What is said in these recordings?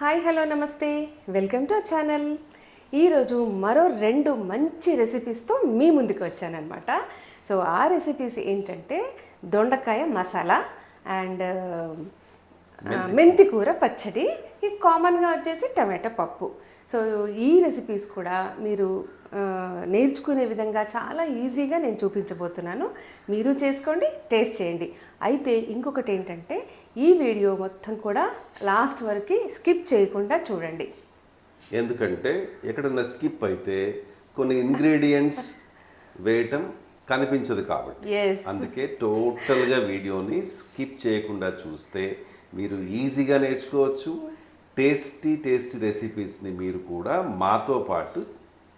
Hi hello namaste. Welcome to our channel. ఈరోజు మరో రెండు మంచి రెసిపీస్తో మీ ముందుకు వచ్చానమాట సో ఆ రెసిపీస్ ఏంటంటే దొండకాయ మసాలా అండ్ మెంతి కూర. పచ్చడి. ఇది కామన్గా వచ్చేసి టమాటో పప్పు. సో ఈ రెసిపీస్ కూడా మీరు నేర్చుకునే విధంగా చాలా ఈజీగా నేను చూపించబోతున్నాను. మీరు చేసుకోండి టేస్ట్ చేయండి. అయితే ఇంకొకటి ఏంటంటే ఈ వీడియో మొత్తం కూడా లాస్ట్ వరకు స్కిప్ చేయకుండా చూడండి. ఎందుకంటే ఎక్కడన్నా స్కిప్ అయితే కొన్ని ఇంగ్రీడియంట్స్ వేయటం కనిపించదు కాబట్టి. ఎస్ అందుకే టోటల్గా వీడియోని స్కిప్ చేయకుండా చూస్తే మీరు ఈజీగా నేర్చుకోవచ్చు. టేస్టీ టేస్టీ రెసిపీస్ని మీరు కూడా మాతో పాటు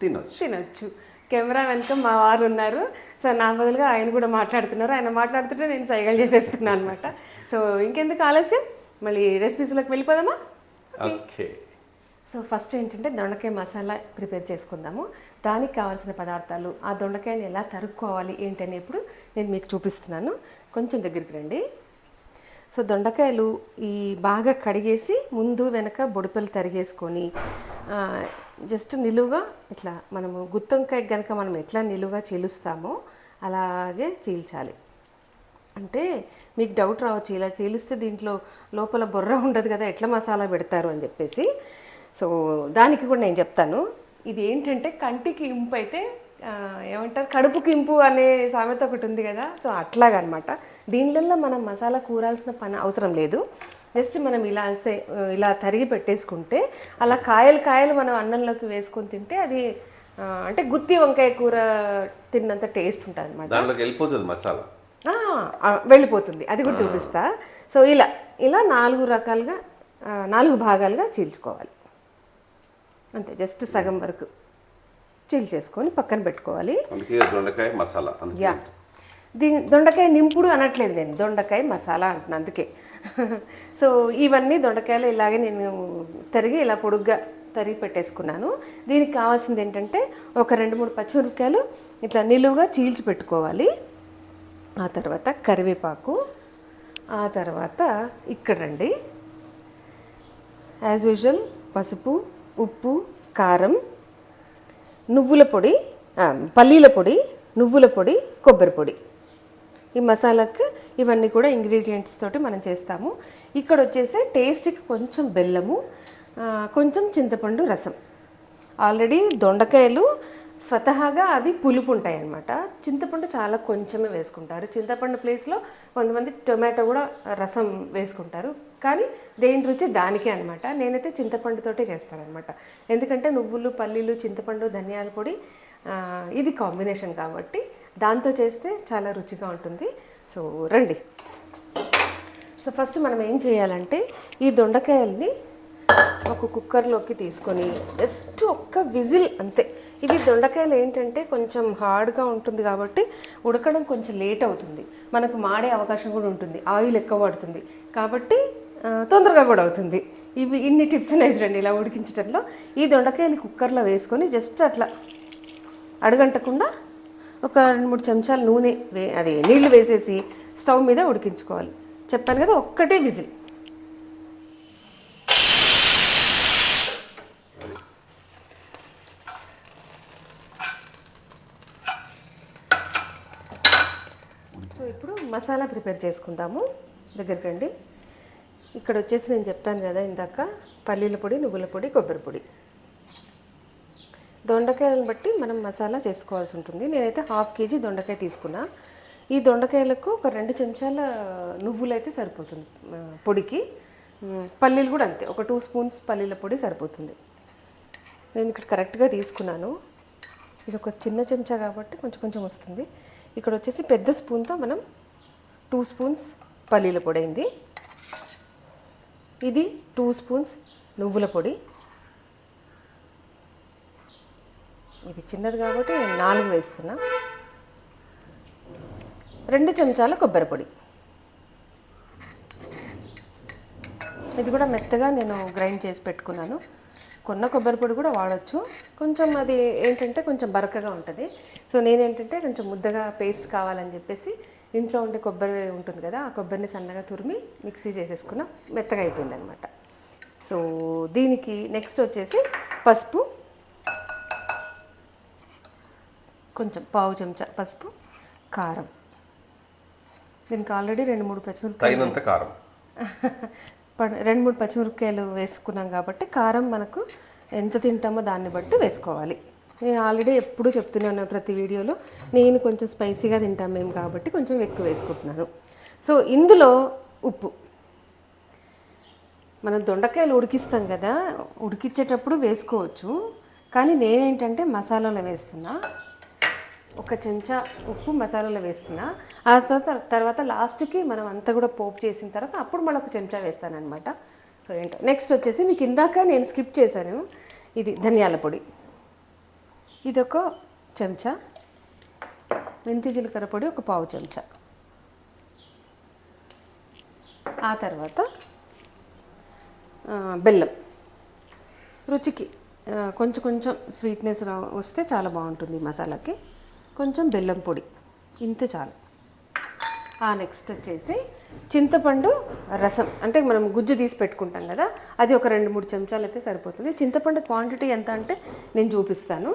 తినొచ్చు. తినొచ్చు. కెమెరా వెనుక మా వారు ఉన్నారు. సో నా బదులుగా ఆయన కూడా మాట్లాడుతున్నారు. ఆయన మాట్లాడుతుంటే నేను సైగలు చేసేస్తున్నాను అనమాట సో ఇంకెందుకు ఆలస్యం? మళ్ళీ రెసిపీస్లోకి వెళ్ళిపోదామా? ఓకే. సో ఫస్ట్ ఏంటంటే దొండకాయ మసాలా ప్రిపేర్ చేసుకుందాము. దానికి కావాల్సిన పదార్థాలు ఆ దొండకాయని ఎలా తరుక్కోవాలి ఏంటని ఇప్పుడు నేను మీకు చూపిస్తున్నాను. కొంచెం దగ్గరికి రండి. సో దొండకాయలు ఈ బాగా కడిగేసి ముందు వెనక బొడిపెలు తరిగేసుకొని జస్ట్ నిలువుగా ఇట్లా మనము గుత్తొంకాయ కనుక మనం ఎట్లా నిలువుగా చీలుస్తామో అలాగే చీల్చాలి. అంటే మీకు డౌట్ రావచ్చు ఇలా చీలిస్తే దీంట్లో లోపల బొర్ర ఉండదు కదా ఎట్లా మసాలా పెడతారు అని చెప్పేసి. సో దానికి కూడా నేను చెప్తాను. ఇది ఏంటంటే కంటికి ఇంపు అయితే ఏమంటారు? కడుపుకి ఇంపు అనే సామెత ఒకటి ఉంది కదా. సో అట్లాగనమాట. దీనిలో మనం మసాలా కూరాల్సిన పని అవసరం లేదు. జస్ట్ మనం ఇలా సే- ఇలా తరిగి పెట్టేసుకుంటే అలా కాయలు కాయలు మనం అన్నంలోకి వేసుకొని తింటే అది అంటే గుత్తి వంకాయ కూర తిన్నంత టేస్ట్ ఉంటుంది అనమాట దాంట్లోకి వెళ్ళిపోతుంది మసాలా. వెళ్ళిపోతుంది. అది కూడా చూపిస్తా. సో ఇలా ఇలా నాలుగు రకాలుగా నాలుగు భాగాలుగా చీల్చుకోవాలి. అంతే జస్ట్ సగం వరకు. చీల్చేసుకొని పక్కన పెట్టుకోవాలి. అందుకే దొండకాయ మసాలా యా. దీని దొండకాయ నింపుడు అనట్లేదు నేను దొండకాయ మసాలా అంటున్నాను అందుకే. సో ఇవన్నీ దొండకాయలు ఇలాగే నేను తరిగి ఇలా పొడుగ్గా తరిగి పెట్టేసుకున్నాను. దీనికి కావాల్సింది ఏంటంటే ఒక రెండు మూడు పచ్చిమిరపకాయలు ఇట్లా నిలువుగా చీల్చి పెట్టుకోవాలి. ఆ తర్వాత కరివేపాకు ఆ తర్వాత ఇక్కడ రండి. యాజ్ యూజువల్ పసుపు ఉప్పు కారం నువ్వుల పొడి పల్లీల పొడి నువ్వుల పొడి కొబ్బరి పొడి. ఈ మసాలాకి ఇవన్నీ కూడా ఇంగ్రీడియంట్స్ తోటి మనం చేస్తాము. ఇక్కడ వచ్చేసి టేస్ట్కి కొంచెం బెల్లము కొంచెం చింతపండు రసం. ఆల్రెడీ దొండకాయలు స్వతహాగా అవి పులుపు ఉంటాయి అన్నమాట చింతపండు చాలా కొంచెమే వేసుకుంటారు. చింతపండు ప్లేస్లో కొంతమంది టొమాటో కూడా రసం వేసుకుంటారు. కానీ దేని రుచి దానికే అనమాట నేనైతే చింతపండుతోటే చేస్తానమాట ఎందుకంటే నువ్వులు పల్లీలు చింతపండు ధనియాల పొడి ఇది కాంబినేషన్ కాబట్టి దాంతో చేస్తే చాలా రుచిగా ఉంటుంది. సో రండి. సో ఫస్ట్ మనం ఏం చేయాలంటే ఈ దొండకాయల్ని ఒక కుక్కర్లోకి తీసుకొని జస్ట్ ఒక్క విజిల్ అంతే. ఇవి దొండకాయలు ఏంటంటే కొంచెం హార్డ్గా ఉంటుంది కాబట్టి ఉడకడం కొంచెం లేట్ అవుతుంది. మనకు మాడే అవకాశం కూడా ఉంటుంది. ఆయిల్ ఎక్కువ పడుతుంది కాబట్టి తొందరగా కూడా అవుతుంది. ఇవి ఇన్ని టిప్స్ చూడండి ఇలా ఉడికించడంలో ఈ దొండకాయలు కుక్కర్లో వేసుకొని జస్ట్ అట్లా అడగంటకుండా ఒక రెండు మూడు చెంచాలు నూనె వే అది నీళ్ళు వేసేసి స్టవ్ మీద ఉడికించుకోవాలి. చెప్పాను కదా ఒక్కటే విజిల్ సో మసాలా ప్రిపేర్ చేసుకుందాము. దగ్గరికి రండి. ఇక్కడ వచ్చేసి నేను చెప్పాను కదా ఇందాక పల్లీల పొడి నువ్వుల పొడి కొబ్బరి పొడి. దొండకాయలను బట్టి మనం మసాలా చేసుకోవాల్సి ఉంటుంది. నేనైతే హాఫ్ కేజీ దొండకాయ తీసుకున్నా. ఈ దొండకాయలకు ఒక రెండు చెంచాల నువ్వులు అయితే సరిపోతుంది పొడికి. పల్లీలు కూడా అంతే. ఒక టూ స్పూన్స్ పల్లీల పొడి సరిపోతుంది. నేను ఇక్కడ కరెక్ట్గా తీసుకున్నాను. ఇది ఒక చిన్న చెంచా కాబట్టి కొంచెం కొంచెం వస్తుంది. ఇక్కడ వచ్చేసి పెద్ద స్పూన్తో మనం టూ స్పూన్స్ పల్లీల పొడి అయింది. ఇది టూ స్పూన్స్ నువ్వుల పొడి. ఇది చిన్నది కాబట్టి నేను నాలుగు వేస్తున్నా. రెండు చెంచాల కొబ్బరి పొడి. ఇది కూడా మెత్తగా నేను గ్రైండ్ చేసి పెట్టుకున్నాను. కొన్న కొబ్బరి పొడి కూడా వాడచ్చు. కొంచెం అది ఏంటంటే కొంచెం బరకగా ఉంటుంది. సో నేనేంటంటే కొంచెం ముద్దగా పేస్ట్ కావాలని చెప్పేసి ఇంట్లో ఉండే కొబ్బరి ఉంటుంది కదా ఆ కొబ్బరిని సన్నగా తురిమి మిక్సీ చేసేసుకున్న. మెత్తగా అయిపోయింది అనమాట సో దీనికి నెక్స్ట్ వచ్చేసి పసుపు. కొంచెం పావు చెంచా పసుపు కారం. దీనికి ఆల్రెడీ రెండు మూడు పచ్చిమిరపకాయలు తగినంత కారం. రెండు మూడు పచ్చిమిరపకాయలు వేసుకున్నాం కాబట్టి కారం మనకు ఎంత తింటామో దాన్ని బట్టి వేసుకోవాలి. నేను ఆల్రెడీ ఎప్పుడూ చెప్తున్నాను ప్రతి వీడియోలో నేను కొంచెం స్పైసీగా తింటాం మేము కాబట్టి కొంచెం ఎక్కువ వేసుకుంటున్నాను. సో ఇందులో ఉప్పు. మనం దొండకాయలు ఉడికిస్తాం కదా ఉడికించేటప్పుడు వేసుకోవచ్చు. కానీ నేనేంటంటే మసాలాలో వేస్తున్నా. ఒక చెంచా ఉప్పు మసాలాలో వేస్తున్నా. ఆ తర్వాత తర్వాత లాస్ట్కి మనం అంతా కూడా పోపు చేసిన తర్వాత అప్పుడు మళ్ళీ ఒక చెంచా వేస్తానమాట సో ఏంటో. నెక్స్ట్ వచ్చేసి మీకు ఇందాక నేను స్కిప్ చేశాను. ఇది ధనియాల పొడి. ఇది ఒక చెంచా. మెంతి జీలకర్ర పొడి ఒక పావు చెంచా. ఆ తర్వాత బెల్లం. రుచికి కొంచెం కొంచెం స్వీట్నెస్ రా వస్తే చాలా బాగుంటుంది మసాలాకి. కొంచెం బెల్లం పొడి. ఇంత చాలు. ఆ నెక్స్ట్ వచ్చేసి చింతపండు రసం. అంటే మనం గుజ్జు తీసి పెట్టుకుంటాం కదా అది ఒక రెండు మూడు చెంచాలు అయితే సరిపోతుంది. చింతపండు క్వాంటిటీ ఎంత అంటే నేను చూపిస్తాను.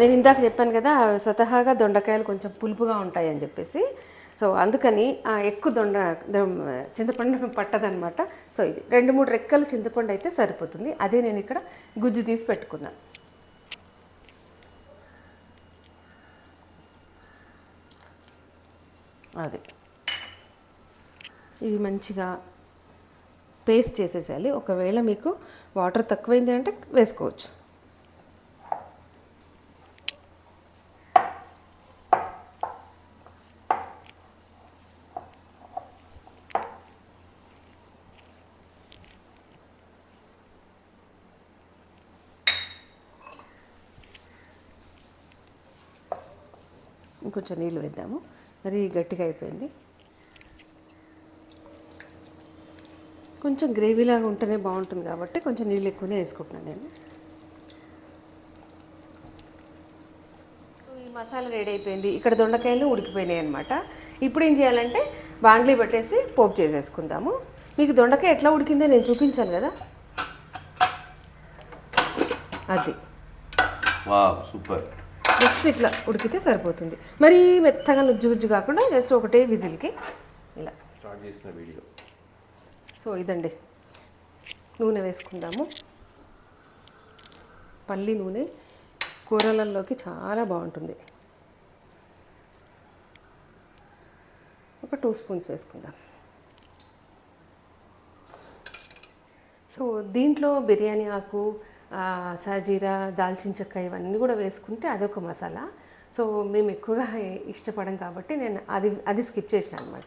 నేను ఇందాక చెప్పాను కదా స్వతహాగా దొండకాయలు కొంచెం పులుపుగా ఉంటాయి అని చెప్పేసి. సో అందుకని ఎక్కువ దొండ చింతపండు పట్టదనమాట సో ఇది రెండు మూడు రెక్కలు చింతపండు అయితే సరిపోతుంది. అదే నేను ఇక్కడ గుజ్జు తీసి పెట్టుకున్నాను అది. ఇవి మంచిగా పేస్ట్ చేసేసేయాలి. ఒకవేళ మీకు వాటర్ తక్కువైంది అంటే వేసుకోవచ్చు. ఇంకొంచెం నీళ్ళు వేద్దాము. మరి గట్టిగా అయిపోయింది. కొంచెం గ్రేవీలాగా ఉంటేనే బాగుంటుంది కాబట్టి కొంచెం నీళ్ళు ఎక్కువనే వేసుకుంటున్నాను నేను. ఈ మసాలా రెడీ అయిపోయింది. ఇక్కడ దొండకాయలు ఉడికిపోయినాయి అనమాట ఇప్పుడు ఏం చేయాలంటే బాండ్లీ పెట్టేసి పోపు చేసేసుకుందాము. మీకు దొండకాయ ఎట్లా ఉడికిందో నేను చూపించాను కదా. అది. సూపర్. జస్ట్ ఇట్లా ఉడికితే సరిపోతుంది. మరీ మెత్తగా నుజ్జు గుజ్జు కాకుండా జస్ట్ ఒకటే విజిల్కి ఇలా. స్టార్ట్ చేసిన వీడియో. సో ఇదండి. నూనె వేసుకుందాము. పల్లి నూనె కూరలలోకి చాలా బాగుంటుంది. ఒక టూ స్పూన్స్ వేసుకుందాం. సో దీంట్లో బిర్యానీ ఆకు సాజీరా దాల్చిన చెక్క ఇవన్నీ కూడా వేసుకుంటే అదొక మసాలా. సో మేము ఎక్కువగా ఇష్టపడం కాబట్టి నేను అది అది స్కిప్ చేసిన అనమాట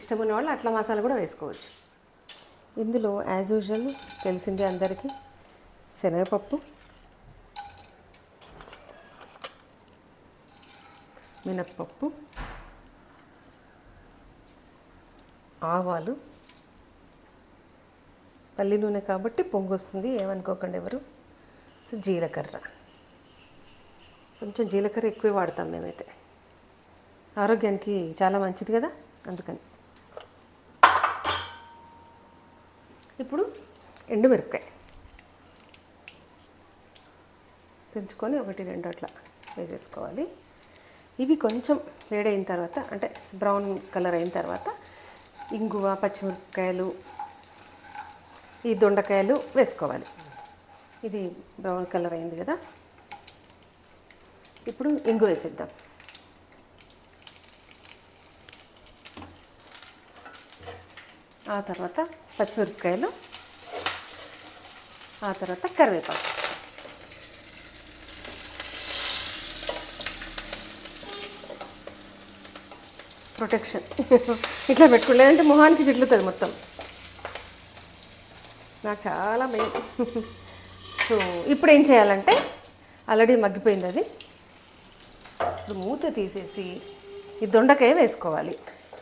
ఇష్టం ఉన్న వాళ్ళు అట్లా మసాలా కూడా వేసుకోవచ్చు. ఇందులో యాజ్ యూజువల్ తెలిసిందే అందరికీ శనగపప్పు మినప్పప్పు ఆవాలు పల్లి నూనె కాబట్టి పొంగు వస్తుంది ఏమనుకోకండి ఎవరు. సో జీలకర్ర. కొంచెం జీలకర్ర ఎక్కువే వాడతాం మేమైతే. ఆరోగ్యానికి చాలా మంచిది కదా అందుకని. ఇప్పుడు ఎండుమిరపకాయ. తెంచుకొని ఒకటి రెండు అట్లా వేసేసుకోవాలి. ఇవి కొంచెం వేడైన తర్వాత అంటే బ్రౌన్ కలర్ అయిన తర్వాత ఇంగువ పచ్చిమిరపకాయలు ఈ దొండకాయలు వేసుకోవాలి. ఇది బ్రౌన్ కలర్ అయింది కదా. ఇప్పుడు ఇంగు వేసేద్దాం. ఆ తర్వాత పచ్చిమిరపకాయలు ఆ తర్వాత కరివేపాకు. ప్రొటెక్షన్. ఇట్లా పెట్టుకోలేదంటే మొహానికి జిడ్లుతుంది మొత్తం. నాకు చాలా మెయిన్ సో ఇప్పుడు ఏం చేయాలంటే ఆల్రెడీ మగ్గిపోయింది అది. ఇప్పుడు మూత తీసేసి ఈ దొండకాయ వేసుకోవాలి.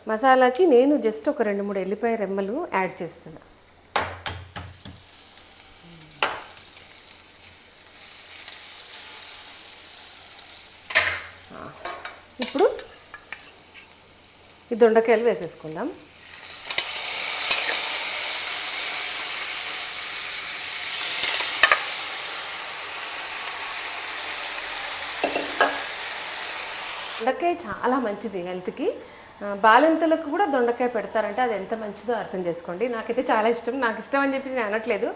మసాలాకి నేను జస్ట్ ఒక రెండు మూడు ఎల్లిపాయ రెమ్మలు యాడ్ చేస్తున్నా. ఇప్పుడు ఈ దొండకాయలు వేసేసుకుందాం. దొండకాయ చాలా మంచిది హెల్త్కి బాలింతలకు కూడా దొండకాయ పెడతారంటే అది ఎంత మంచిదో అర్థం చేసుకోండి. నాకైతే చాలా ఇష్టం. నాకు ఇష్టం అని చెప్పి నేను అనట్లేదు.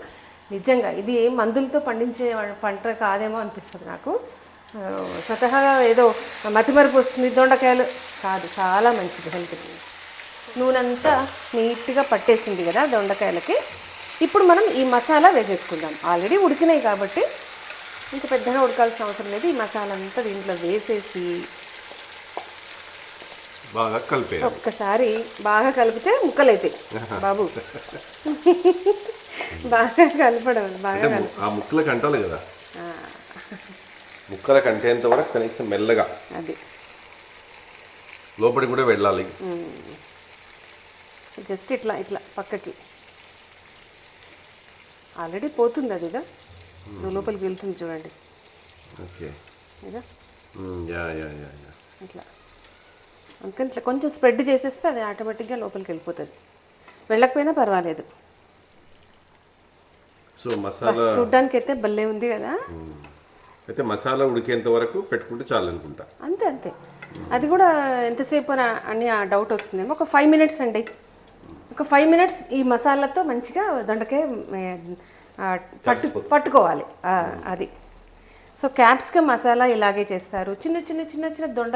నిజంగా ఇది ఏం మందులతో పండించే పంట కాదేమో అనిపిస్తుంది నాకు. స్వతహాగా ఏదో మతిమరుపు వస్తుంది దొండకాయలు కాదు. చాలా మంచిది హెల్త్కి నూనె అంతా నీట్గా పట్టేసింది కదా దొండకాయలకి. ఇప్పుడు మనం ఈ మసాలా వేసేసుకుందాం. ఆల్రెడీ ఉడికినాయి కాబట్టి ఇంక పెద్దగా ఉడకాల్సిన అవసరం లేదు. ఈ మసాలా అంతా దీంట్లో వేసేసి బాగా కలిపే ఒక్కసారి బాగా కలిపితే ముక్కలు అవుతాయి బాబు. బాగా కలపడం బాగా ఆ ముక్కలకు అంటాలి కదా? ముక్కలకు అంటేంత వరకు కనీసం మెల్లగా. అది. లోపలికి కూడా వెళ్ళాలి. జస్ట్ ఇట్లా ఇట్లా పక్కకి. ఆల్రెడీ పోతుంది అది ఇక లోపలికి వెళ్తుంది చూడండి. Okay. Yeah yeah yeah yeah. ఇట్లా. అందుకని ఇట్లా కొంచెం స్ప్రెడ్ చేసేస్తే అది ఆటోమేటిక్గా లోపలికి వెళ్ళిపోతుంది. వెళ్ళకపోయినా పర్వాలేదు. సో మసాలా చూడ్డానికి అయితే భలే ఉంది కదా. అయితే మసాలా ఉడికేంత వరకు పెట్టుకుంటే చాలు అనుకుంటా. అంతే అంతే. అది కూడా ఎంతసేపు అని ఆ డౌట్ వస్తుందేమో. ఒక ఫైవ్ మినిట్స్ అండి. ఒక ఫైవ్ మినిట్స్ ఈ మసాలాతో మంచిగా దొండకాయ పట్టు పట్టుకోవాలి. అది. సో క్యాప్సికమ్ మసాలా ఇలాగే చేస్తారు. చిన్న చిన్న చిన్న చిన్న దొండ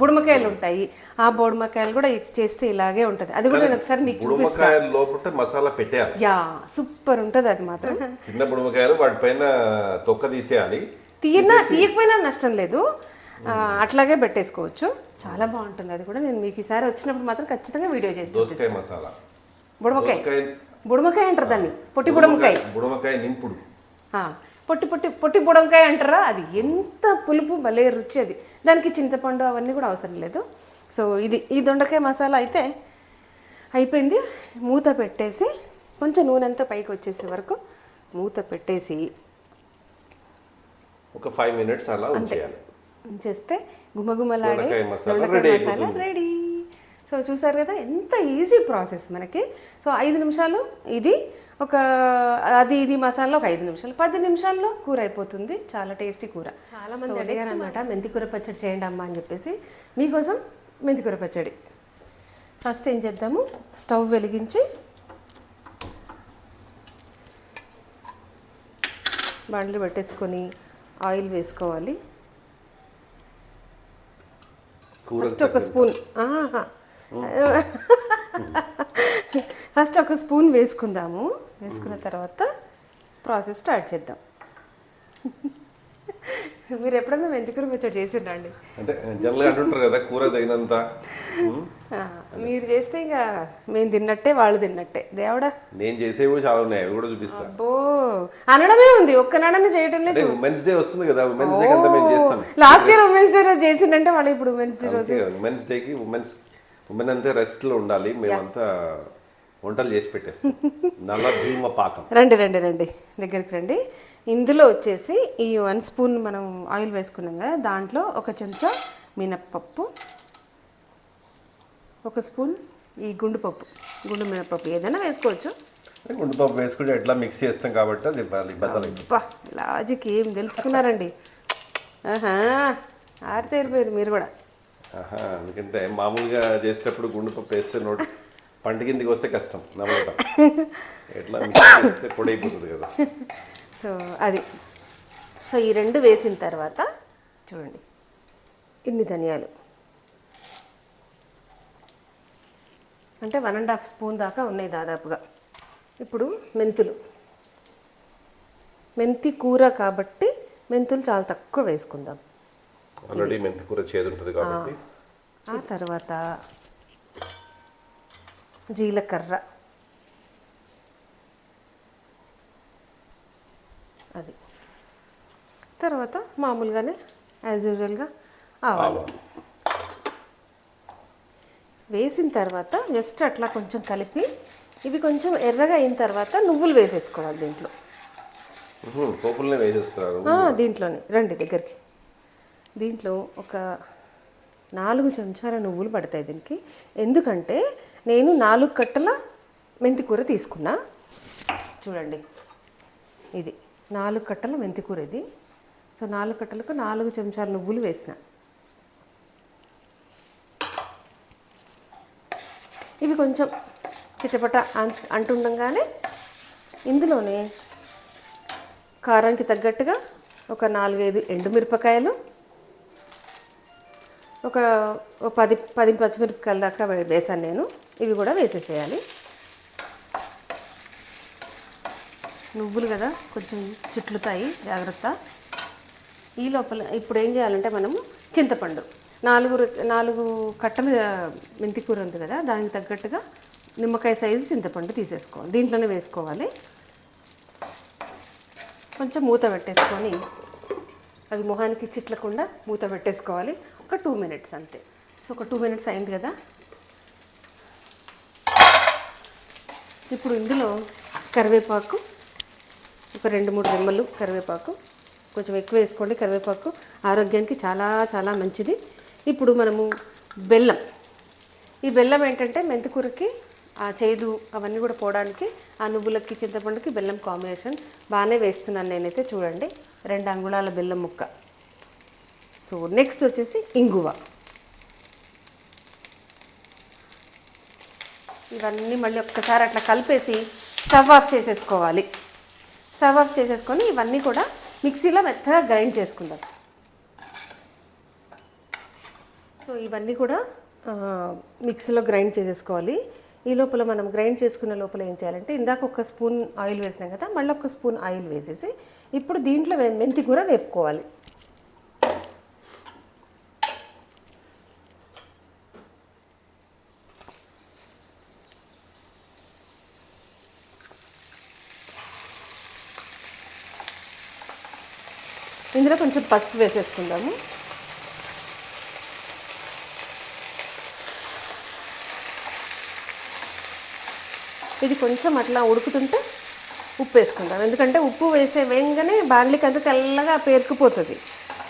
బుడమకాయలు ఉంటాయి. ఆ బుడమకాయలు కూడా చేస్తే ఇలాగే ఉంటుంది. అది కూడా నేను ఒకసారి మీకు చూపిస్తాను లోపల మసాలా పెట్టేయాలి. యా సూపర్ ఉంటుంది అది మాత్రం. చిన్న బుడమకాయలు వాటిపైన తొక్క తీసేయాలి. తీయనా తీయకపోయినా నష్టం లేదు. అట్లాగే పెట్టేసుకోవచ్చు. చాలా బాగుంటుంది. అది కూడా నేను మీకు ఈసారి వచ్చినప్పుడు మాత్రం ఖచ్చితంగా వీడియో చేస్తాను దోసకాయ మసాలా. బుడమకాయ. బుడమకాయ అంటారు దాన్ని. పొట్టి బుడమకాయ. బుడమకాయ నింపుడు. ఆ, పొట్టి పొట్టి పొట్టి బుడంకాయ అంటారా? అది ఎంత పులుపు భలే రుచి అది. దానికి చింతపండు అవన్నీ కూడా అవసరం లేదు. సో ఇది ఈ దొండకాయ మసాలా అయితే అయిపోయింది. మూత పెట్టేసి కొంచెం నూనె అంతా పైకి వచ్చేసే వరకు మూత పెట్టేసి ఒక ఫైవ్ మినిట్స్ అలా ఉంచేయాలి. ఉంచేస్తే గుమగుమలాడే దొండకాయ మసాలా. రెడీ. సో చూసారు కదా ఎంత ఈజీ ప్రాసెస్ మనకి. సో ఐదు నిమిషాలు ఇది ఒక అది ఇది మసాలా ఒక ఐదు నిమిషాలు. పది నిమిషాల్లో కూర అయిపోతుంది. చాలా టేస్టీ కూర. చాలా మంది అడిగారు అనమాట మెంతి కూర పచ్చడి చేయండి అమ్మా అని చెప్పేసి మీకోసం మెంతి కూర పచ్చడి. ఫస్ట్ ఏం చేద్దాము? స్టవ్ వెలిగించి బండ్లు పెట్టేసుకొని ఆయిల్ వేసుకోవాలి. ఫస్ట్ ఒక స్పూన్ ఆహా. ఫస్ట్ ఒక స్పూన్ వేసుకుందాము. వేసుకున్న తర్వాత ప్రాసెస్ స్టార్ట్ చేద్దాం. మీరు ఎప్పుడన్నా మెంతికూర పచ్చడి చేసిండ్రండి అంటే జనరల్గా అంటుంటారు కదా కూర తగినంత మీరు చేస్తే ఇక మేము తిన్నట్టే వాళ్ళు తిన్నట్టే. దేవుడా? నేను చేసేవి చాలా ఉన్నాయి అవి కూడా చూపిస్తా. అబ్బో అనడమే ఉంది ఒక్కనాడనే చేయటం లేదు. ఉమెన్స్ డే వస్తుంది కదా ఉమెన్స్ డే అంతా మేము చేస్తాం. లాస్ట్ ఇయర్ ఉమెన్స్ డే రోజు చేసిందంటే వాళ్ళు ఇప్పుడు ఉమెన్స్ డే రోజు. ఉమెన్స్ డేకి ఉమెన్స్ ఉమెన్ అంతే రెస్ట్లో ఉండాలి మేమంతా వంటలు చేసి పెట్టేస్తాం. నల్ల భీమ పాకం. రండి రండి రండి. దగ్గరికి రండి. ఇందులో వచ్చేసి ఈ వన్ స్పూన్ మనం ఆయిల్ వేసుకున్నాం కదా దాంట్లో ఒక చెంచా మినప్పప్పు ఒక స్పూన్ ఈ గుండు పప్పు గుండు మినప్పప్పు ఏదైనా వేసుకోవచ్చు. గుండుపప్పు వేసుకుంటే ఎట్లా మిక్స్ చేస్తాం కాబట్టి అది లాజిక్ ఏం తెలుసుకున్నారండి? ఆహా ఆరితేరిపోయారు మీరు కూడా. ఎందుకంటే మామూలుగా చేసేటప్పుడు గుండెపప్పు వేస్తే నోటి పంట కిందికి వస్తే కష్టం నమ్మకం. ఎట్లా మిక్స్ కదా. సో అది. సో ఈ రెండు వేసిన తర్వాత చూడండి ఇన్ని ధనియాలు. అంటే వన్ అండ్ హాఫ్ స్పూన్ దాకా ఉన్నాయి దాదాపుగా. ఇప్పుడు మెంతులు. మెంతి కూర కాబట్టి మెంతులు చాలా తక్కువ వేసుకుందాం. ఆల్రెడీ మెంతి కూర చేదు ఉంటుంది కాబట్టి. ఆ తర్వాత జీలకర్ర. అది. తర్వాత మామూలుగానే యాజ్ యూజువల్గా ఆవాలు. వేసిన తర్వాత జస్ట్ అట్లా కొంచెం కలిపి ఇవి కొంచెం ఎర్రగా అయిన తర్వాత నువ్వులు వేసేసుకోవాలి దీంట్లో. పోపులనే వేసేస్తారు. దీంట్లోనే రండి దగ్గరికి. దీంట్లో ఒక నాలుగు చెంచాల నువ్వులు పడతాయి దీనికి. ఎందుకంటే నేను నాలుగు కట్టల మెంతికూర తీసుకున్నా. చూడండి. ఇది నాలుగు కట్టల మెంతికూర ఇది. సో నాలుగు కట్టలకు నాలుగు చెంచాల నువ్వులు వేసిన. ఇవి కొంచెం చిట్టపట అంటుండగానే ఇందులోనే కారానికి తగ్గట్టుగా ఒక నాలుగైదు ఎండుమిరపకాయలు ఒక పది పది పచ్చిమిరపకాయల దాకా వేసాను నేను. ఇవి కూడా వేసేసేయాలి. నువ్వులు కదా కొంచెం చుట్లుతాయి. జాగ్రత్త. ఈ లోపల ఇప్పుడు ఏం చేయాలంటే మనము చింతపండు. నాలుగు నాలుగు కట్టలు మెంతి కూర ఉంది కదా దానికి తగ్గట్టుగా నిమ్మకాయ సైజు చింతపండు తీసేసుకోవాలి. దీంట్లోనే వేసుకోవాలి. కొంచెం మూత పెట్టేసుకొని అవి మొహానికి చిట్లకుండా మూత పెట్టేసుకోవాలి. ఒక టూ మినిట్స్ అంతే. సో ఒక టూ మినిట్స్ అయింది కదా? ఇప్పుడు ఇందులో కరివేపాకు ఒక రెండు మూడు రెమ్మలు కరివేపాకు కొంచెం ఎక్కువ వేసుకోండి. కరివేపాకు ఆరోగ్యానికి చాలా చాలా మంచిది. ఇప్పుడు మనము బెల్లం. ఈ బెల్లం ఏంటంటే మెంతికూరకి ఆ చేదు అవన్నీ కూడా పోవడానికి ఆ నువ్వులకి చింతపండుకి బెల్లం కాంబినేషన్ బాగానే వేస్తున్నాను నేనైతే. చూడండి రెండు అంగుళాల బెల్లం ముక్క. సో నెక్స్ట్ వచ్చేసి ఇంగువ. ఇవన్నీ మళ్ళీ ఒక్కసారి అట్లా కలిపేసి స్టవ్ ఆఫ్ చేసేసుకోవాలి. స్టవ్ ఆఫ్ చేసేసుకొని ఇవన్నీ కూడా మిక్సీలో మెత్తగా గ్రైండ్ చేసుకుందాం. సో ఇవన్నీ కూడా మిక్సీలో గ్రైండ్ చేసేసుకోవాలి. ఈ లోపల మనం గ్రైండ్ చేసుకున్న లోపల ఏం చేయాలంటే ఇందాక ఒక స్పూన్ ఆయిల్ వేసినాం కదా మళ్ళీ ఒక స్పూన్ ఆయిల్ వేసేసి ఇప్పుడు దీంట్లో వే- మెంతి కూర వేపుకోవాలి. ఇందులో కొంచెం పసుపు వేసేసుకుందాము. ఇది కొంచెం అట్లా ఉడుకుతుంటే ఉప్పు వేసుకుందాం. ఎందుకంటే ఉప్పు వేసే వేయంగానే బార్లీకి అంతా తెల్లగా పేరుకుపోతుంది.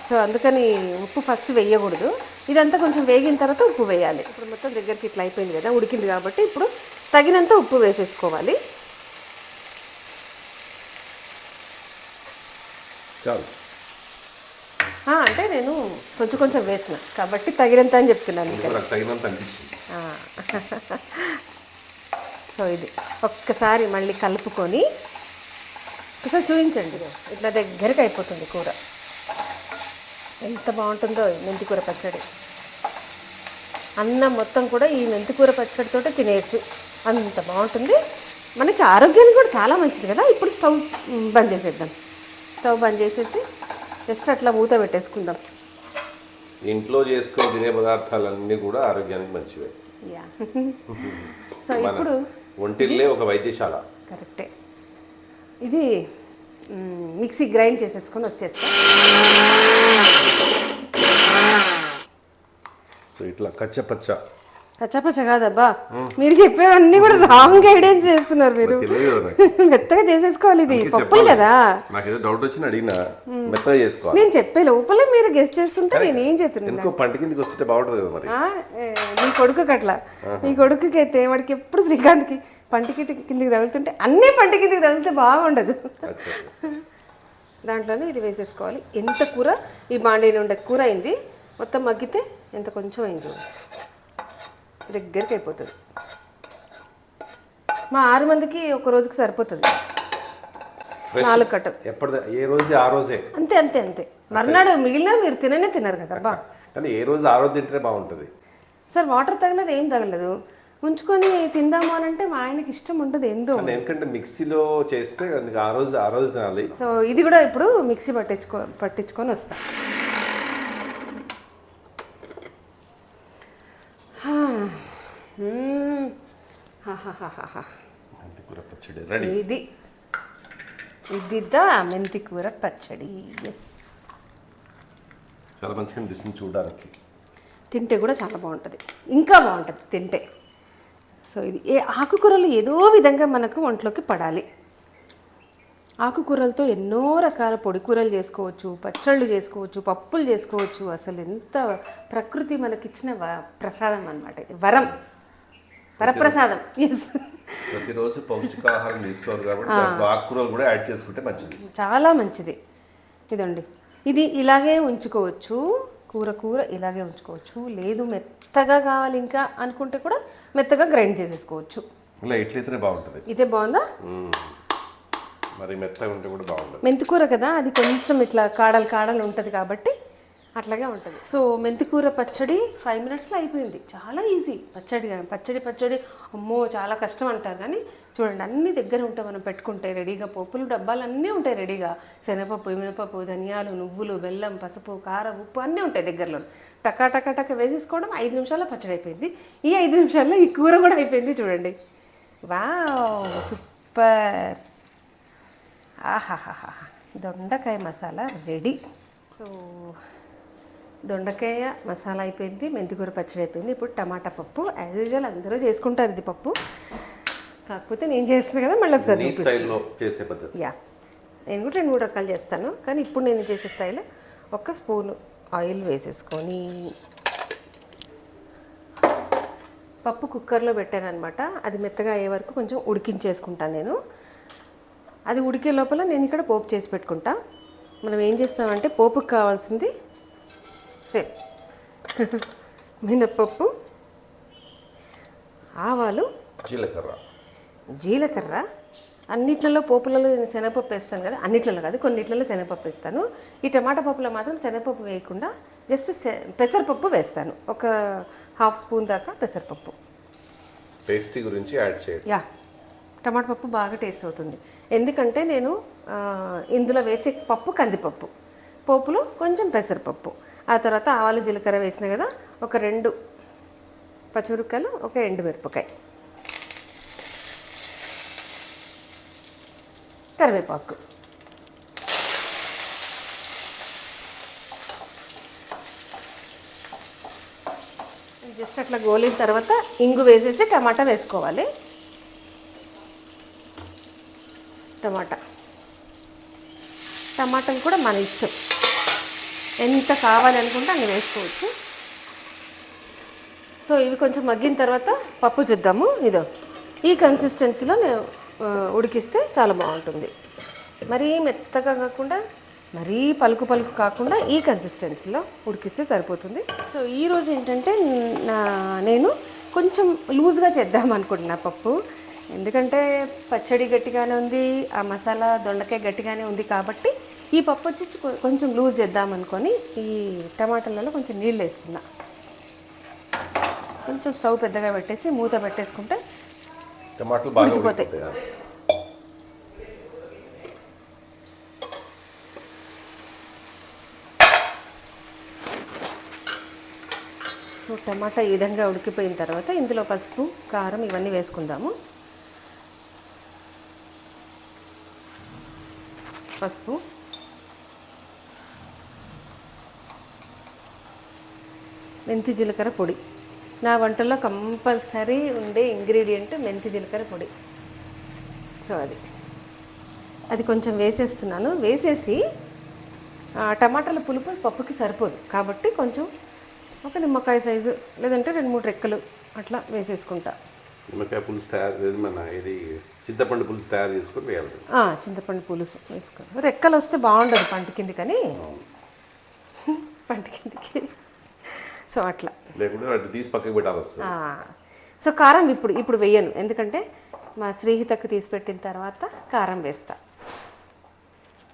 సో అందుకని ఉప్పు ఫస్ట్ వేయకూడదు. ఇదంతా కొంచెం వేగిన తర్వాత ఉప్పు వేయాలి. ఇప్పుడు మొత్తం దగ్గరికి ఇట్లా అయిపోయింది కదా ఉడికింది కాబట్టి ఇప్పుడు తగినంత ఉప్పు వేసేసుకోవాలి. చాలు. అంటే నేను కొంచెం కొంచెం వేసిన. కాబట్టి తగినంత అని చెప్తున్నాను తగినంత. సో ఇది ఒక్కసారి మళ్ళీ కలుపుకొని ఒకసారి చూపించండి ఇట్లా దగ్గరికి అయిపోతుంది కూర. ఎంత బాగుంటుందో మెంతికూర పచ్చడి. అన్నం మొత్తం కూడా ఈ మెంతికూర పచ్చడితోటే తినేయచ్చు. అంత బాగుంటుంది. మనకి ఆరోగ్యానికి కూడా చాలా మంచిది కదా. ఇప్పుడు స్టవ్ బంద్ చేసేద్దాం. స్టవ్ బంద్ చేసేసి జస్ట్ అట్లా మూత పెట్టేసుకుందాం. ఇంట్లో చేసుకొని తినే పదార్థాలన్నీ కూడా ఆరోగ్యానికి మంచివే. యా సో ఇప్పుడు ఒంటిల్లే ఒక వైద్యశాల. కరెక్టే. ఇది మిక్సీ గ్రైండ్ చేసేసుకొని వచ్చేస్తా. సో ఇట్లా కచ్చపచ్చ. కచ్చపచ్చ కాదబ్బా మీరు చెప్పేవన్నీ కూడా రాంగ్ గైడెన్స్ చేస్తున్నారు మీరు. మెత్తగా చేసేసుకోవాలి ఇది. పప్పులు. కదా. నాకు ఏదో డౌట్ వచ్చి అడిగినా మెత్తగా చేసుకోవాలి. నేను చెప్పే లోపలే మీరు గెస్ట్ చేస్తుంటే నేను ఏం చేస్తున్నా ఎందుకో పంట కిందకి వస్తుంటే బాగుంటుంది కదా మరి. నీ కొడుకుకి అట్లా నీ కొడుకుకి అయితే వాడికి ఎప్పుడు శ్రీకాంత్కి పంటికి కిందికి తగులుతుంటే అన్నీ పంట కిందికి తగిలితే బాగుండదు. దాంట్లోనే ఇది వేసేసుకోవాలి. ఎంత కూర? ఈ బాండీ ఉండే కూర అయింది. మొత్తం మగ్గితే ఎంత కొంచెం అయింది. దగ్గరికి అయిపోతుంది. మా ఆరు మందికి ఒక రోజుకి సరిపోతుంది. నాలుగు కట్టలు ఎప్పటిదా? ఏ రోజు? ఆ రోజే. అంతే అంతే అంతే. మర్నాడు మిగిలిన మీరు తిననే తిన్నారు కదా బా. కానీ ఏ రోజు? ఆ రోజు తింటేనే బాగుంటుంది. సార్ వాటర్ తగలదు ఏం తగలదు. ఉంచుకొని తిందాము అని అంటే మా ఆయనకి ఇష్టం ఏందో కానీ ఎందుకంటే మిక్సీలో చేస్తే ఆ రోజు ఆ రోజు తినాలి. సో ఇది కూడా ఇప్పుడు మిక్సీ పట్టించుకో పట్టించుకొని వస్తా. పచ్చడి రెడీ ఇది ఇది దా మెంతి కూర పచ్చడి ఎస్ చాలా మంచిగా అనిపిస్తుంది చూడడానికి తింటే కూడా చాలా బాగుంటుంది ఇంకా బాగుంటుంది తింటే సో ఇది ఏ ఆకుకూరలు ఏదో విధంగా మనకు ఒంట్లోకి పడాలి ఆకుకూరలతో ఎన్నో రకాల పొడి కూరలు చేసుకోవచ్చు పచ్చళ్ళు చేసుకోవచ్చు పప్పులు చేసుకోవచ్చు అసలు ఎంత ప్రకృతి మనకిచ్చిన ప్రసాదం అనమాట ఇది వరం వరప్రసాదం. ఎస్ ప్రతిరోజు పౌష్టికాహారం తీసుకోవాలి కాబట్టి ఆకుకూరలు కూడా యాడ్ చేసుకుంటే మంచిది. చాలా మంచిది. ఇదండి ఇది ఇలాగే ఉంచుకోవచ్చు. కూర కూర ఇలాగే ఉంచుకోవచ్చు. లేదు మెత్తగా కావాలి ఇంకా అనుకుంటే కూడా మెత్తగా గ్రైండ్ చేసేసుకోవచ్చు. ఇలా ఇట్లయితేనే బాగుంటుంది. ఇదే బాగుందా. మరి మెత్తగా ఉంటే కూడా బాగుంటుంది మెంతికూర కదా? అది కొంచెం ఇట్లా కాడలు కాడలు ఉంటుంది కాబట్టి అట్లాగే ఉంటుంది. సో మెంతికూర పచ్చడి ఫైవ్ మినిట్స్లో అయిపోయింది. చాలా ఈజీ పచ్చడి కానీ పచ్చడి పచ్చడి. అమ్మో చాలా కష్టం అంటారు కానీ చూడండి అన్ని దగ్గర ఉంటే మనం పెట్టుకుంటే రెడీగా పప్పులు డబ్బాలు అన్నీ ఉంటాయి రెడీగా. శనగపప్పు మినపప్పు ధనియాలు నువ్వులు బెల్లం పసుపు కారం ఉప్పు అన్నీ ఉంటాయి దగ్గరలో. టకా టకా టకా వేసేసుకోవడం ఐదు నిమిషాల్లో పచ్చడి అయిపోయింది. ఈ ఐదు నిమిషాల్లో ఈ కూర కూడా అయిపోయింది చూడండి. Wow super. ఆహాహాహా దొండకాయ మసాలా రెడీ. సో దొండకాయ మసాలా అయిపోయింది మెంతికూర పచ్చడి అయిపోయింది. ఇప్పుడు టమాటా పప్పు యాజ్ యూజువల్ అందరూ చేసుకుంటారు ఇది పప్పు. కాకపోతే నేను చేస్తున్నాను కదా మళ్ళీ ఒకసారి స్టైల్లో చేసే పద్ధతి. యా నేను కూడా రెండు మూడు రకాలు చేస్తాను. కానీ ఇప్పుడు నేను చేసే స్టైల్ ఒక స్పూన్ ఆయిల్ వేసేసుకొని పప్పు కుక్కర్లో పెట్టాను అనమాట అది మెత్తగా అయ్యే వరకు కొంచెం ఉడికించేసుకుంటాను నేను. అది ఉడికే లోపల నేను ఇక్కడ పోపు చేసి పెట్టుకుంటా. మనం ఏం చేస్తామంటే పోపుకి కావాల్సింది సేమ్ మినప్పప్పు ఆవాలు జీలకర్ర. జీలకర్ర. అన్నిట్లలో పోపులలో నేను శనగపప్పు వేస్తాను కదా అన్నిట్లలో కాదు కొన్నిట్లలో శనగపప్పు వేస్తాను. ఈ టమాటా పప్పులో మాత్రం శనగపప్పు వేయకుండా జస్ట్ పెసరపప్పు వేస్తాను. ఒక హాఫ్ స్పూన్ దాకా పెసరపప్పు. పేస్ట్రీ గురించి యాడ్ చేయండి యా టమాటా పప్పు బాగా టేస్ట్ అవుతుంది. ఎందుకంటే నేను ఇందులో వేసే పప్పు కందిపప్పు. పోపులో కొంచెం పెసరపప్పు. ఆ తర్వాత ఆవాలు జీలకర్ర వేసిన కదా ఒక రెండు పచ్చిమిరపకాయలు ఒక ఎండు మిరపకాయ కరివేపాకు. జస్ట్ అట్లా గోలిన తర్వాత ఇంగు వేసేసి టమాటా వేసుకోవాలి. టమాటా. టమాటాలు కూడా మన ఇష్టం. ఎంత కావాలనుకుంటే అన్ని వేసుకోవచ్చు. సో ఇవి కొంచెం మగ్గిన తర్వాత పప్పు చూద్దాము. ఇదో ఈ కన్సిస్టెన్సీలో నేను ఉడికిస్తే చాలా బాగుంటుంది. మరీ మెత్తగా కాకుండా మరీ పలుకు పలుకు కాకుండా ఈ కన్సిస్టెన్సీలో ఉడికిస్తే సరిపోతుంది. సో ఈరోజు ఏంటంటే నా నేను కొంచెం లూజ్గా చేద్దాం అనుకుంటున్నా పప్పు. ఎందుకంటే పచ్చడి గట్టిగానే ఉంది ఆ మసాలా దొండకాయ గట్టిగానే ఉంది కాబట్టి ఈ పప్పు వచ్చి కొంచెం లూజ్ చేద్దాం అనుకొని ఈ టమాటాలలో కొంచెం నీళ్ళు వేస్తున్నా కొంచెం స్టవ్ పెద్దగా పెట్టేసి మూత పెట్టేసుకుంటే టమాటాలు బాగా. ఉడికిపోతాయా? సో టమాటా ఈ విధంగా ఉడికిపోయిన తర్వాత ఇందులో పసుపు కారం ఇవన్నీ వేసుకుందాము పసుపు మెంతి జీలకర్ర పొడి. నా వంటల్లో కంపల్సరీ ఉండే ఇంగ్రీడియంట్ మెంతి జీలకర్ర పొడి. సో అది. అది కొంచెం వేసేస్తున్నాను. వేసేసి టమాటాల పులుపు పప్పుకి సరిపోదు. కాబట్టి కొంచెం ఒక నిమ్మకాయ సైజు లేదంటే రెండు మూడు రెక్కలు అట్లా వేసేసుకుంటా. నిమ్మకాయ పులుసు తయారు మన ఇది చింతపండు పులుసు తయారు చేసుకొని వేయాలి. చింతపండు పులుసు వేసుకో రెక్కలు వస్తే బాగుండదు పంట కింది కానీ పంట కిందికి. సో అట్లా. లేకుంటే వాటి తీసి పక్కకి పెట్టాల్సి వస్తుంది. సో కారం ఇప్పుడు ఇప్పుడు వెయ్యను ఎందుకంటే మా శ్రీహితకు తీసి పెట్టిన తర్వాత కారం వేస్తా.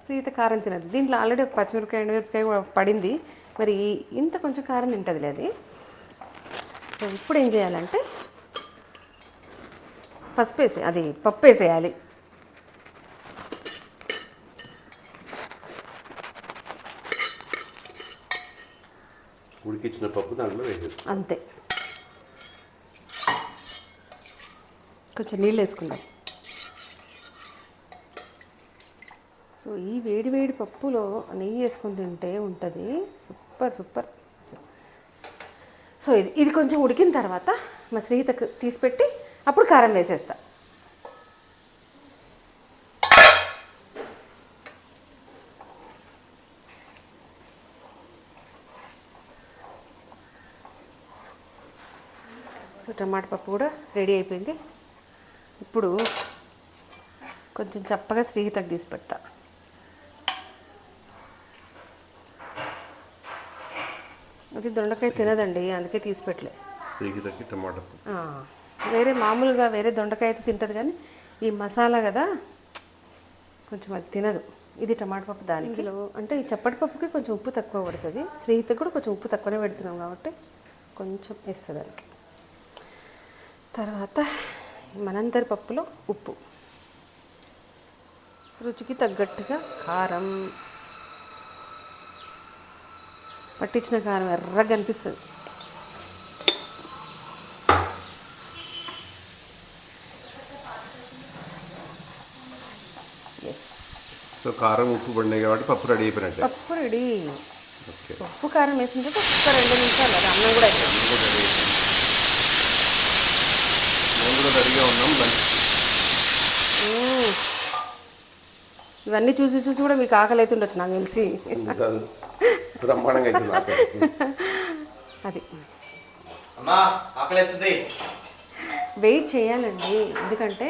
శ్రీహిత కారం తినదు. దీంట్లో ఆల్రెడీ ఒక పచ్చిమిరపకాయ ఎండుమిరపకాయ కూడా పడింది. మరి ఇంత కొంచెం కారం తింటుంది అది. సో ఇప్పుడు ఏం చేయాలంటే పసుపు వేసే అది పప్పు వేసేయాలి ఉడికిచ్చిన పప్పు దాంట్లో వేసేసుకో. అంతే. కొంచెం నీళ్ళు వేసుకుందాం. సో ఈ వేడి వేడి పప్పులో నెయ్యి వేసుకుని తింటే ఉంటుంది. Super super. సో ఇది ఇది కొంచెం ఉడికిన తర్వాత మా శ్రీహితకు తీసిపెట్టి అప్పుడు కారం వేసేస్తాను టమాటా పప్పు కూడా రెడీ అయిపోయింది. ఇప్పుడు కొంచెం చప్పగా శ్రీహితకు తీసి పెడతా. అది దొండకాయ తినదండి అందుకే తీసి పెట్టలే. శ్రీగితకి టమాటా ఆ, వేరే మామూలుగా వేరే దొండకాయ అయితే తింటుంది కానీ ఈ మసాలా కదా కొంచెం అది తినదు. ఇది టమాటా పప్పు దానికి. అంటే ఈ చప్పటి పప్పుకి కొంచెం ఉప్పు తక్కువ పడుతుంది. శ్రీహిత కూడా కొంచెం ఉప్పు తక్కువనే పెడుతున్నాం కాబట్టి కొంచెం వేస్తుంది దానికి. తర్వాత మనందరి పప్పులో ఉప్పు. రుచికి తగ్గట్టుగా కారం. పట్టించిన కారం ఎర్రగా కనిపిస్తుంది ఎస్ సో కారం ఉప్పు పడినాయి కాబట్టి పప్పు రెడీ అయిపోయినట్టే. పప్పు రెడీ. ఉప్పు కారం వేసింటే ఒక రెండు. నిమిషాలు మ్మ్. ఇవన్నీ చూసి చూసి కూడా మీకు ఆకలి అయితే ఉండొచ్చు నాకు తెలిసి. బ్రహ్మాండంగా అది. వెయిట్ చేయాలండి. ఎందుకంటే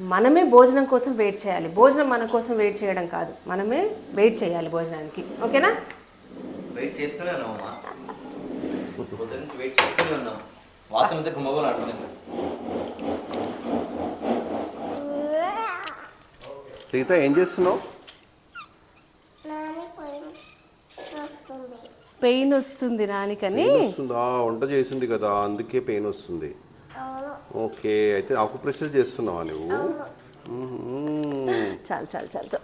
మనమే భోజనం కోసం వెయిట్ చేయాలి. భోజనం మన కోసం వెయిట్ చేయడం కాదు. మనమే వెయిట్ చేయాలి భోజనానికి. ఓకేనా? వెయిట్ చేస్తూనే ఉన్నావు అమ్మా పొద్దు నుంచి వెయిట్ చేస్తూనే ఉన్నాం వాసన అయితే గుమ్మగోలు ఆడుతున్నాయి సీత ఏం చేస్తున్నావు? నాని పోయిన వస్తుంది. పెయిన్ వస్తుంది నానికని వస్తుందా. వంట చేసింది కదా అందుకే పెయిన్ వస్తుంది. ఓకే అయితే ఆకు ప్రెషర్ చేస్తున్నావా నువ్వు. చాలు చాలు చాలు.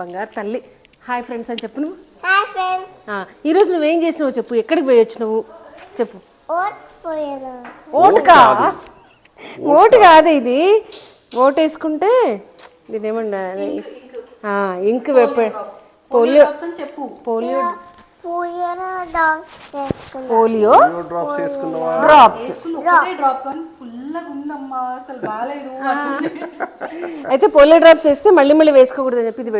బంగారు తల్లి. హాయ్ ఫ్రెండ్స్ అని చెప్పు నువ్వు. Hi friends. ఆ, ఈరోజు నువ్వేం చేసినావు చెప్పు. ఎక్కడికి పోయి వచ్చినావు చెప్పు. ఓటుకా ఓటు కాదు. ఇది. ఓటు వేసుకుంటే దీని ఏమన్నా ఇంక్ పోలియో చెప్పు. పోలియో పోలియో డ్రాప్స్ డ్రాప్స్ అయితే పోలియో డ్రాప్స్ వేస్తే మళ్ళీ మళ్ళీ వేసుకోకూడదని చెప్పి ఇది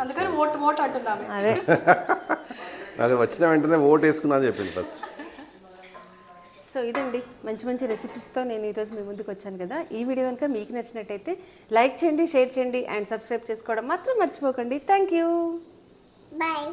అందుకని ఓటు ఓటు అంటున్నాము. అదే. నాకు వచ్చిన వెంటనే ఓటు వేసుకున్నా అని చెప్పింది ఫస్ట్ సో ఇదండి. మంచి మంచి రెసిపీస్తో నేను ఈరోజు మీ ముందుకు వచ్చాను కదా. ఈ వీడియో కనుక మీకు నచ్చినట్టయితే లైక్ చేయండి షేర్ చేయండి అండ్ సబ్స్క్రైబ్ చేసుకోవడం మాత్రం మర్చిపోకండి. Thank you bye